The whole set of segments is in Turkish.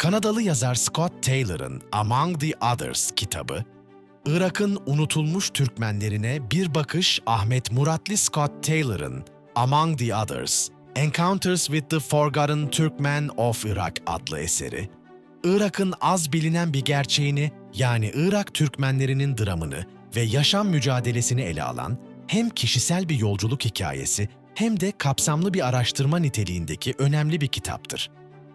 Kanadalı yazar Scott Taylor'ın Among the Others kitabı, Irak'ın unutulmuş Türkmenlerine bir bakış Ahmet Muratlı Scott Taylor'ın Among the Others, Encounters with the Forgotten Turkmen of Iraq adlı eseri, Irak'ın az bilinen bir gerçeğini yani Irak Türkmenlerinin dramını ve yaşam mücadelesini ele alan hem kişisel bir yolculuk hikayesi hem de kapsamlı bir araştırma niteliğindeki önemli bir kitaptır.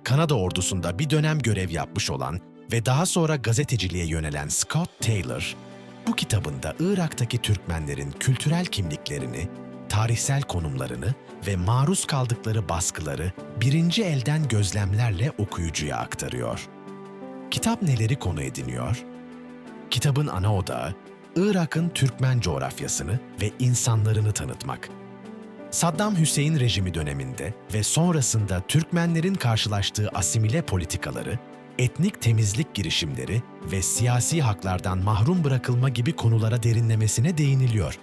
Kanada ordusunda bir dönem görev yapmış olan ve daha sonra gazeteciliğe yönelen Scott Taylor, bu kitabında Irak'taki Türkmenlerin kültürel kimliklerini, tarihsel konumlarını ve maruz kaldıkları baskıları birinci elden gözlemlerle okuyucuya aktarıyor. Kitap neleri konu ediniyor? Kitabın ana odağı, Irak'ın Türkmen coğrafyasını ve insanlarını tanıtmak. Saddam Hüseyin rejimi döneminde ve sonrasında Türkmenlerin karşılaştığı asimile politikaları, etnik temizlik girişimleri ve siyasi haklardan mahrum bırakılma gibi konulara derinlemesine değiniliyor.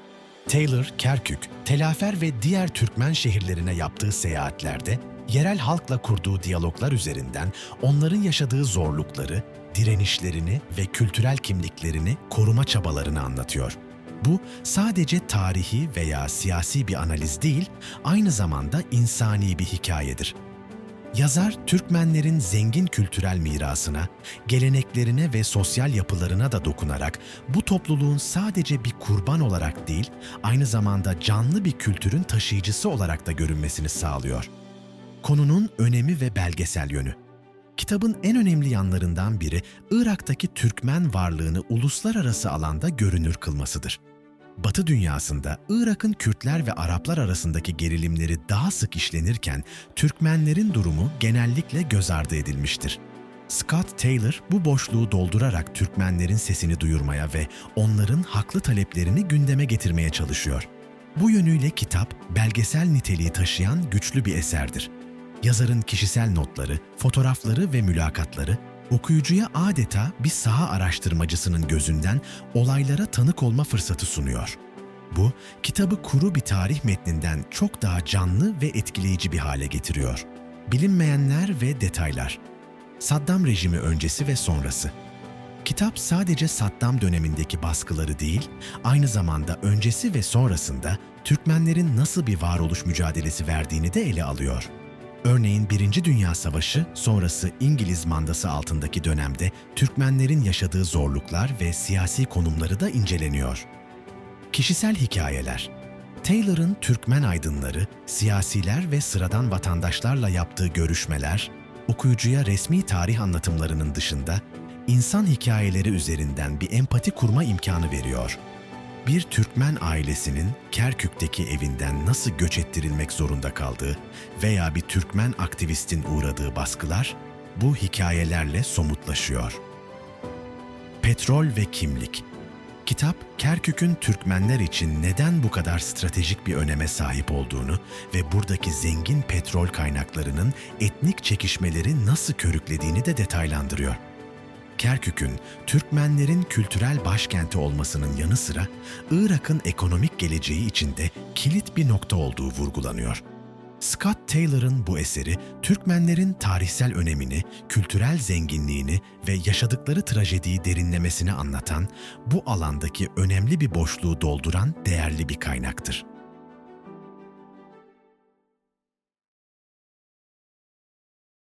Taylor, Kerkük, Telafer ve diğer Türkmen şehirlerine yaptığı seyahatlerde yerel halkla kurduğu diyaloglar üzerinden onların yaşadığı zorlukları, direnişlerini ve kültürel kimliklerini koruma çabalarını anlatıyor. Bu sadece tarihi veya siyasi bir analiz değil, aynı zamanda insani bir hikayedir. Yazar, Türkmenlerin zengin kültürel mirasına, geleneklerine ve sosyal yapılarına da dokunarak bu topluluğun sadece bir kurban olarak değil, aynı zamanda canlı bir kültürün taşıyıcısı olarak da görünmesini sağlıyor. Konunun önemi ve belgesel yönü. Kitabın en önemli yanlarından biri Irak'taki Türkmen varlığını uluslararası alanda görünür kılmasıdır. Batı dünyasında Irak'ın Kürtler ve Araplar arasındaki gerilimleri daha sık işlenirken Türkmenlerin durumu genellikle göz ardı edilmiştir. Scott Taylor bu boşluğu doldurarak Türkmenlerin sesini duyurmaya ve onların haklı taleplerini gündeme getirmeye çalışıyor. Bu yönüyle kitap belgesel niteliği taşıyan güçlü bir eserdir. Yazarın kişisel notları, fotoğrafları ve mülakatları okuyucuya adeta bir saha araştırmacısının gözünden olaylara tanık olma fırsatı sunuyor. Bu, kitabı kuru bir tarih metninden çok daha canlı ve etkileyici bir hale getiriyor. Bilinmeyenler ve detaylar. Saddam rejimi öncesi ve sonrası. Kitap sadece Saddam dönemindeki baskıları değil, aynı zamanda öncesi ve sonrasında Türkmenlerin nasıl bir varoluş mücadelesi verdiğini de ele alıyor. Örneğin Birinci Dünya Savaşı sonrası İngiliz mandası altındaki dönemde Türkmenlerin yaşadığı zorluklar ve siyasi konumları da inceleniyor. Kişisel hikayeler Taylor'ın Türkmen aydınları, siyasiler ve sıradan vatandaşlarla yaptığı görüşmeler, okuyucuya resmi tarih anlatımlarının dışında insan hikayeleri üzerinden bir empati kurma imkanı veriyor bir Türkmen ailesinin Kerkük'teki evinden nasıl göç ettirilmek zorunda kaldığı veya bir Türkmen aktivistin uğradığı baskılar bu hikayelerle somutlaşıyor. Petrol ve kimlik Kitap, Kerkük'ün Türkmenler için neden bu kadar stratejik bir öneme sahip olduğunu ve buradaki zengin petrol kaynaklarının etnik çekişmeleri nasıl körüklediğini de detaylandırıyor. Kerkük'ün Türkmenlerin kültürel başkenti olmasının yanı sıra Irak'ın ekonomik geleceği içinde kilit bir nokta olduğu vurgulanıyor. Scott Taylor'ın bu eseri Türkmenlerin tarihsel önemini, kültürel zenginliğini ve yaşadıkları trajediyi derinlemesine anlatan, bu alandaki önemli bir boşluğu dolduran değerli bir kaynaktır.